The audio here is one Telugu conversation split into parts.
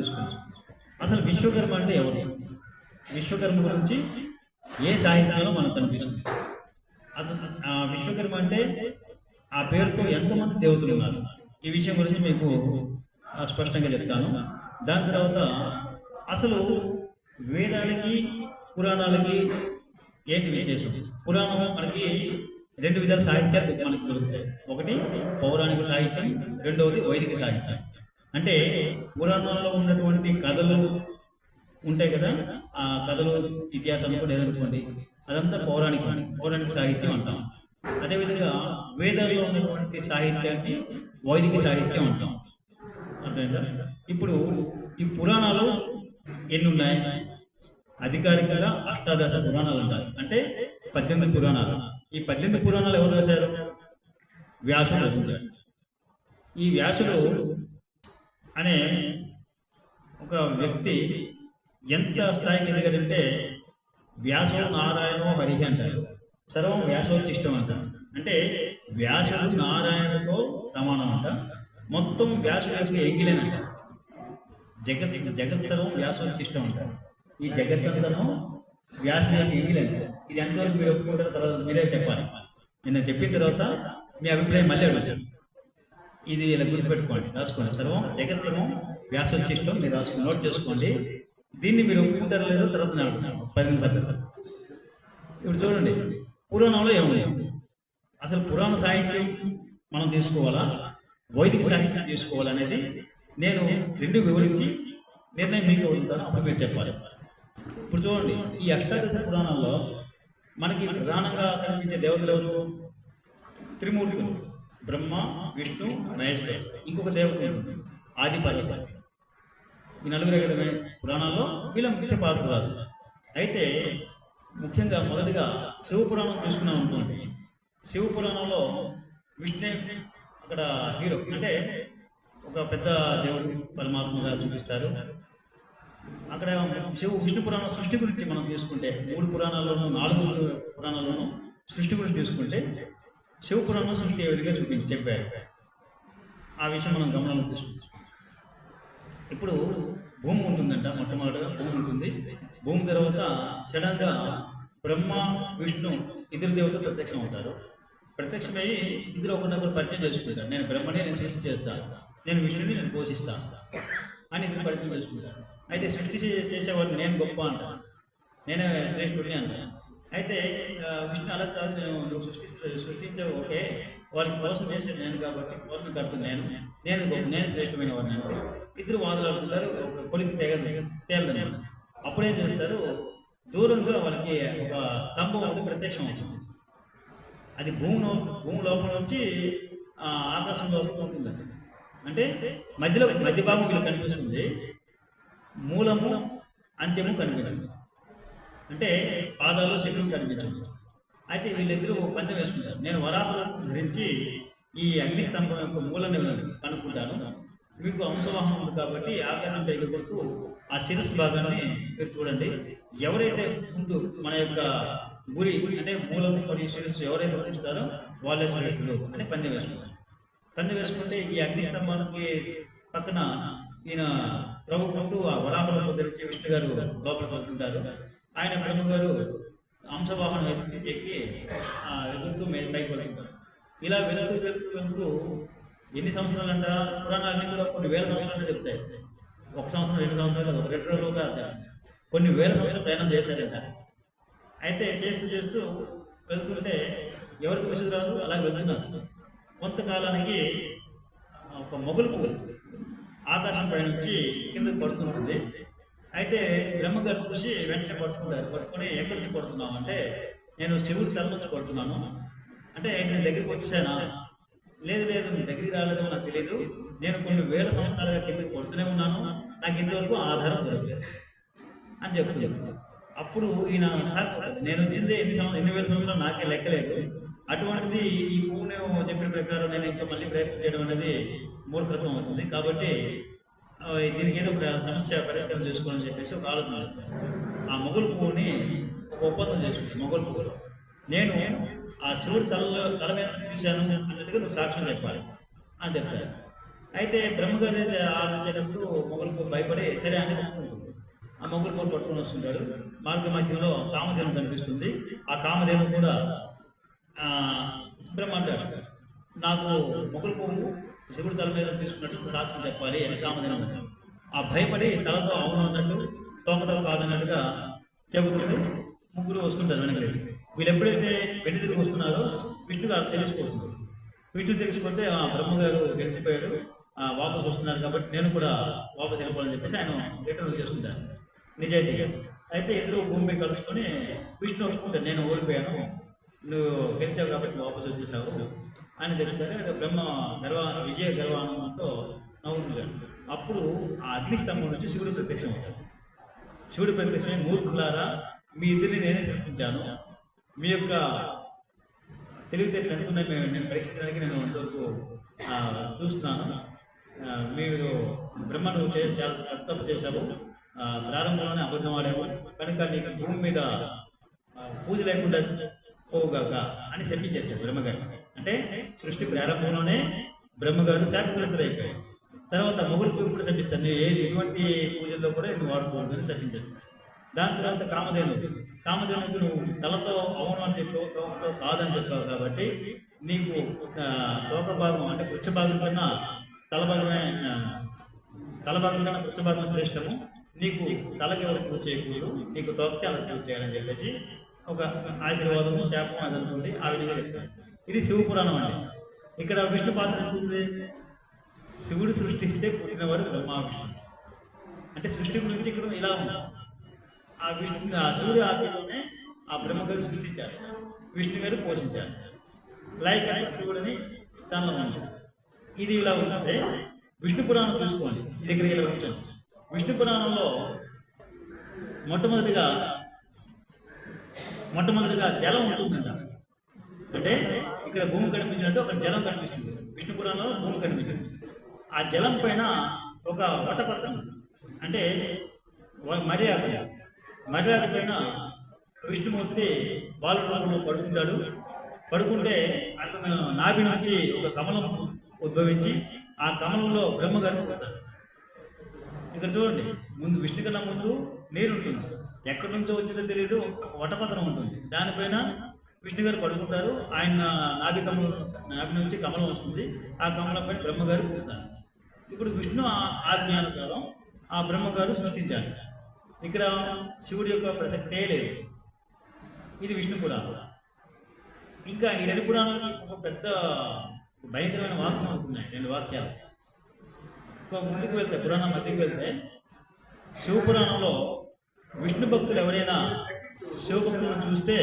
తెలుసుకోవచ్చు అసలు విశ్వకర్మ అంటే ఎవరు? విశ్వకర్మ గురించి ఏ సాహిత్యంలో మనకు కనిపిస్తుంది? అతను ఆ విశ్వకర్మ అంటే ఆ పేరుతో ఎంతమంది దేవతలు ఉన్నారు? ఈ విషయం గురించి మీకు స్పష్టంగా చెప్తాను. దాని తర్వాత అసలు వేదాలకి పురాణాలకి ఏంటి వ్యత్యాసం? పురాణం మనకి రెండు విధాల సాహిత్యాలు మనకి దొరుకుతాయి. ఒకటి పౌరాణిక సాహిత్యం రెండవది వైదిక సాహిత్యం. అంటే పురాణాల్లో ఉన్నటువంటి కథలు ఉంటాయి కదా? ఆ కథలు ఇతిహాసం కూడా ఏదనుకోండి అదంతా పౌరాణిక పౌరాణిక సాహిత్యం అంటాం. అదేవిధంగా వేదాల్లో ఉన్నటువంటి సాహిత్యాన్ని వైదిక సాహిత్యం అంటాం. అర్థమైందా? ఇప్పుడు ఈ పురాణాలు ఎన్ని ఉన్నాయి అధికారికంగా అష్టాదశ పురాణాలు ఉంటాయి అంటే పద్దెనిమిది పురాణాలు. ఈ పద్దెనిమిది పురాణాలు ఎవరు రాశారు? వ్యాసుడు రచించాడు ఈ వ్యాసుడు అనే ఒక వ్యక్తి ఎంత స్థాయికి ఎదిగాడంటే వ్యాసో నారాయణో హరి అంటారు. సర్వం వ్యాసోచిష్టం అంటారు అంటే వ్యాసుడు నారాయణతో సమానం అంట మొత్తం వ్యాసుడు యొక్క జగత్ జగత్ సర్వం వ్యాసోచిష్టం అంటారు ఈ జగత్తంతరం వ్యాసుడు యొక్క ఇది ఎంతవరకు మీరు ఒప్పుకుంటారో తర్వాత మీరే చెప్పాలి. నేను చెప్పిన తర్వాత మీ అభిప్రాయం మళ్ళీ అడుగుతాను. ఇది ఇలా గుర్తుపెట్టుకోండి. రాసుకోండి. సర్వం జగత్ సర్వం వ్యాసోచిష్టం మీరు రాసుకోండి నోట్ చేసుకోండి. దీన్ని మీరు ఒప్పుకుంటారు లేదో తర్వాత నేను పది నిమిషాల తర్వాత. ఇప్పుడు చూడండి. పురాణంలో ఏముంది? అసలు పురాణ సాహిత్యం మనం తీసుకోవాలా? వైదిక సాహిత్యం తీసుకోవాలనేది నేను రెండు వివరించి నిర్ణయం మీకు ఇవ్వగలుగుతాను అప్పుడు మీరు చెప్పాలి. ఇప్పుడు చూడండి. ఈ అష్టాదశ పురాణాల్లో మనకి ప్రధానంగా కనిపించే దేవతలు ఎవరు? త్రిమూర్తులు. బ్రహ్మ విష్ణు మహేశ్వరు ఇంకొక దేవత ఆది ఆదిపరాశ ఈ నలుగురే కదా పురాణాల్లో వీళ్ళ ముఖ్య పాత్రలు అయితే ముఖ్యంగా మొదటిగా శివపురాణం తీసుకున్నాం అనుకోండి. శివపురాణంలో విష్ణు అక్కడ హీరో అంటే ఒక పెద్ద దేవుడు పరమాత్మగా చూపిస్తారు. అక్కడ శివ విష్ణు పురాణం సృష్టి గురించి మనం తీసుకుంటే మూడు పురాణాల్లోనూ నాలుగు పురాణాల్లోనూ సృష్టి గురించి తీసుకుంటే శివపురాణం సృష్టి ఏ విధంగా చూపించి చెప్పారు? ఆ విషయం మనం గమనంలో తీసుకోవచ్చు ఇప్పుడు భూమి ఉంటుందంట మొట్టమొదటిగా భూమి ఉంటుంది. భూమి తర్వాత సడన్గా బ్రహ్మ విష్ణు ఇద్దరు దేవతలు ప్రత్యక్షం అవుతారు. ప్రత్యక్షమై ఇద్దరు ఒకరినొకరు పరిచయం చేసుకుంటారు. నేను బ్రహ్మనే నేను సృష్టి చేస్తాను నేను విష్ణుని నేను పోషిస్తాను అని ఇద్దరు పరిచయం చేసుకుంటారు. అయితే సృష్టి చే- చేసేవాడు నేను గొప్ప అంటాను నేనే శ్రేష్ఠుడిని అంటాను అయితే విష్ణు అలా కాదు నేను సృష్టి సృష్టించే ఓకే? వాళ్ళకి పోషణ చేసేది నేను కాబట్టి పోషణ కడుతుంది నేను. నేను నేను శ్రేష్టమైన వాడిని అంటే. ఇద్దరు వాదులాడుతున్నారు ఒక కొలికి తెగ తేలదన్నమాట అప్పుడేం చేస్తారు? దూరంగా వాళ్ళకి ఒక స్తంభం ఒకటి ప్రత్యక్షం అవుతుంది అది భూమి భూమి లోపల నుంచి ఆకాశం లోపల ఉంటుంది. అంటే మధ్యలో మధ్య భాగం వీళ్ళకి కనిపిస్తుంది. మూలము అంత్యము కనిపించింది. అంటే పాదాలు శరీరం కనిపించారు అయితే వీళ్ళిద్దరూ పందెం వేసుకుంటారు. నేను వరాహులను ధరించి ఈ అగ్ని స్తంభం యొక్క మూలని కనుక్కుంటాను. మీకు అంశవాహనం ఉంది కాబట్టి ఆకాశం పైకి కొడుతూ ఆ శిరస్సు భాగాన్ని మీరు చూడండి. ఎవరైతే ముందు మన యొక్క గురి అంటే మూలము మరియు శిరస్సు ఎవరైతే ఉంచుతారో వాళ్ళే శ్రేష్ఠులు అని పందెం వేసుకుంటారు. పందెం వేసుకుంటే ఈ అగ్నిస్తంభానికి పక్కన ఈయన త్రవ్వుకుంటూ ఆ వరాహంలో ధరించి విష్ణు గారు లోపలికి వెళ్తుంటారు. ఆయన బ్రహ్మగారు అంశవాహనం ఎత్తి ఎక్కి ఆ, ఎగురుతూ మే పైకి వెళ్తారు ఇలా వెళుతూ వెళుతూ వెళ్తూ ఎన్ని సంవత్సరాలు అంట పురాణాలన్నీ కూడా కొన్ని వేల సంవత్సరాలు చెప్తాయి. ఒక సంవత్సరం రెండు సంవత్సరాలు కాదు ఒక రెండు రోజులు కాదు కొన్ని వేల సంవత్సరాలు ప్రయాణం చేశారంట. అయితే చేస్తూ చేస్తూ వెళ్తుంటే ఎవరికి విసుగు రాదు? అలా వెళ్తున్నారు కొంతకాలానికి ఒక మొగులు పువ్వులు ఆకాశం పైన వచ్చి కిందకు పడుతుంటుంది అయితే బ్రహ్మగారు చూసి వెంటనే పట్టుకున్నారు. పట్టుకొని ఎక్కడి నుంచి పడుతున్నావు అంటే నేను శివుడి తల నుంచి పడుతున్నాను. అంటే నేను దగ్గరికి వచ్చానా లేదు లేదు నీ దగ్గరికి రాలేదో నాకు తెలియదు నేను కొన్ని వేల సంవత్సరాలుగా కిందకి పడుతూనే ఉన్నాను. నాకు ఇంతవరకు ఆధారం దొరకలేదు అని చెప్తున్నాను అప్పుడు ఈయన సార్ నేను వచ్చింది ఎన్ని సంవత్సరం ఎన్ని వేల సంవత్సరాలు నాకే లెక్కలేదు. అటువంటిది ఈ పువ్వుని చెప్పిన ప్రకారం నేను ఇంకా మళ్ళీ ప్రయత్నం చేయడం అనేది మూర్ఖత్వం అవుతుంది. కాబట్టి దీనికి ఏదో ఒక సమస్య పరిష్కారం చేసుకోవాలని చెప్పేసి ఒక ఆలోచన చేస్తాను. ఆ మొగులు పువ్వుని ఒక ఒప్పందం చేసుకుంది మొగలు పువ్వులో. నేను ఆ శివుడు తలలో తల మీద చూశాను అన్నట్టుగా నువ్వు సాక్ష్యం చెప్పాలి అని చెప్తారు అయితే బ్రహ్మగారి ఆలోచించేటప్పుడు పువ్వు భయపడి సరే అని ఆ మొగులు పూలు పట్టుకొని వస్తుంటాడు. మార్గ మధ్యంలో కామధేను కనిపిస్తుంది. ఆ కామధేను కూడా బ్రహ్మ అంటాడు నాకు మొగులు పువ్వు శివుడు తల మీద తీసుకున్నట్టు సాక్ష్యం చెప్పాలి అని కామధేను ఆ భయపడి తలతో అవును అన్నట్టు తోకతో కాదన్నట్టుగా చెబుతుంది ముగ్గురు వస్తుంటారు వెనకలేదు వీళ్ళు ఎప్పుడైతే వెండి తిరిగి వస్తున్నారో విష్ణు గారు తెలిసిపోతుంది. విష్ణు తెలిసిపోతే ఆ బ్రహ్మగారు గెలిచిపోయారు. ఆ, వాపసు వస్తున్నారు కాబట్టి నేను కూడా వాపసు వెళ్ళిపోవాలని చెప్పేసి ఆయన రిటర్న్ చేస్తుంటారు నిజాయితీగా అయితే ఇద్దరు భూమి కలుసుకొని విష్ణు ఒప్పుకుంటాడు నేను ఓడిపోయాను. నువ్వు గెలిచావు కాబట్టి వాపసు వచ్చేసావు. ఆయన చెప్తారు అది బ్రహ్మ గర్వ విజయ గర్వానందంతో నవ్వుతున్నాడు అప్పుడు ఆ అగ్నిస్తంభం నుంచి శివుడు ప్రత్యక్షం అవుతాడు. శివుడు ప్రత్యక్షమై మూర్ఖులారా మీ ఇద్దరిని నేనే సృష్టించాను. మీ యొక్క తెలివితేటలు ఎంత ఉన్నాయి మేము నేను పరీక్షించడానికి నేను అంతవరకు చూస్తున్నాను. మీరు బ్రహ్మను చే చాలా తప్పు చేశావు. ప్రారంభంలోనే అబద్ధం ఆడావు. కనుక నీకు భూమి మీద పూజ లేకుండా పోవుగాక అని శపించేస్తాడు బ్రహ్మగారు. అంటే సృష్టి ప్రారంభంలోనే బ్రహ్మగారు శాపగ్రస్తులు తర్వాత మొగుడు పూజ కూడా శపిస్తాను నువ్వు ఏది ఎటువంటి పూజల్లో కూడా నువ్వు వాడుకోవద్దు అని శపించేస్తాను దాని తర్వాత కామధేనువు. కామధేనుకు నువ్వు తలతో అవును అని చెప్పావు తోకతో కాదని చెప్పావు కాబట్టి నీకు తోక భాగం అంటే పుచ్చ భాగం కన్నా తల భాగమే తల భాగం కన్నా పుచ్చ భాగం శ్రేష్టము. నీకు తలకి వాళ్ళకి పూజ చేయకూడదు. నీకు తోకకి అలా పూజ చేయాలని చెప్పేసి ఒక ఆశీర్వాదము శాపం అది అనుకోండి ఆ విధంగా చెప్తాను ఇది శివపురాణం అండి. ఇక్కడ విష్ణు పాత్ర ఎంత ఉంది శివుడు సృష్టిస్తే పుట్టినవాడు బ్రహ్మ విష్ణు అంటే సృష్టి గురించి ఇక్కడ ఇలా ఉంది. ఆ విష్ణు ఆ శివుడి ఆజ్ఞలోనే ఆ బ్రహ్మగారు సృష్టించారు. విష్ణు గారు పోషించారు. లైక్ శివుడని దానిలో ఉంది. ఇది ఇలా ఉంటుంది విష్ణు పురాణం చూసుకోండి. ఇది ఇక్కడ ఇలా ఉంచండి. విష్ణు పురాణంలో మొట్టమొదటిగా మొట్టమొదటిగా జలం ఉంటుందంట. అంటే ఇక్కడ భూమి కనిపించినట్టు అక్కడ జలం కనిపిస్తుంది విష్ణు పురాణంలో భూమి కనిపించింది. ఆ జలం పైన ఒక వటపత్రం అంటే మర్యాద. మర్యాద పైన విష్ణుమూర్తి బాలుడు రూపంలో పడుకుంటాడు. పడుకుంటే అతను నాభి నుంచి ఒక కమలం ఉద్భవించి ఆ కమలంలో బ్రహ్మగారు పుడతారు. ఇక్కడ చూడండి ముందు విష్ణు కన్నా ముందు నీరు ఉంటుంది ఎక్కడి నుంచో వచ్చిందో తెలియదు వటపత్రం ఉంటుంది. దానిపైన విష్ణు గారు పడుకుంటారు. ఆయన నాభి కమలం నాభి నుంచి కమలం వస్తుంది. ఆ కమలం పైన బ్రహ్మగారు పుడతారు ఇప్పుడు విష్ణు ఆజ్ఞానుసారం ఆ బ్రహ్మగారు సృష్టించాలి ఇక్కడ శివుడి యొక్క ప్రసక్తే లేదు. ఇది విష్ణు పురాణం. ఇంకా ఈ రెండు పురాణాలకి ఒక పెద్ద భయంకరమైన వాక్యం ఉంటున్నాయి రెండు వాక్యాలు. ఒక ముందుకు వెళ్తే పురాణం మధ్యకి వెళ్తే శివపురాణంలో విష్ణు భక్తులు ఎవరైనా శివభక్తులను చూస్తే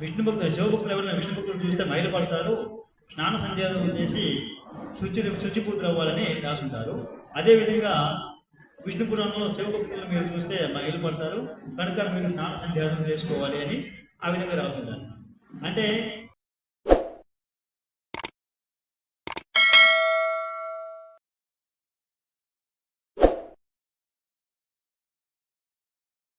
విష్ణు భక్తులు శివభక్తులు ఎవరైనా విష్ణు భక్తులు చూస్తే మైలు పడతారు స్నాన సంధ్యాదం చేసి శుచి శుచిపూతులు అవ్వాలని రాసుంటారు. అదేవిధంగా విష్ణు పురాణంలో శివభక్తులను మీరు చూస్తే మైలు పడతారు కనుక మీరు స్నాన సంధ్యాదం చేసుకోవాలి అని ఆ విధంగా రాసుంటారు. అంటే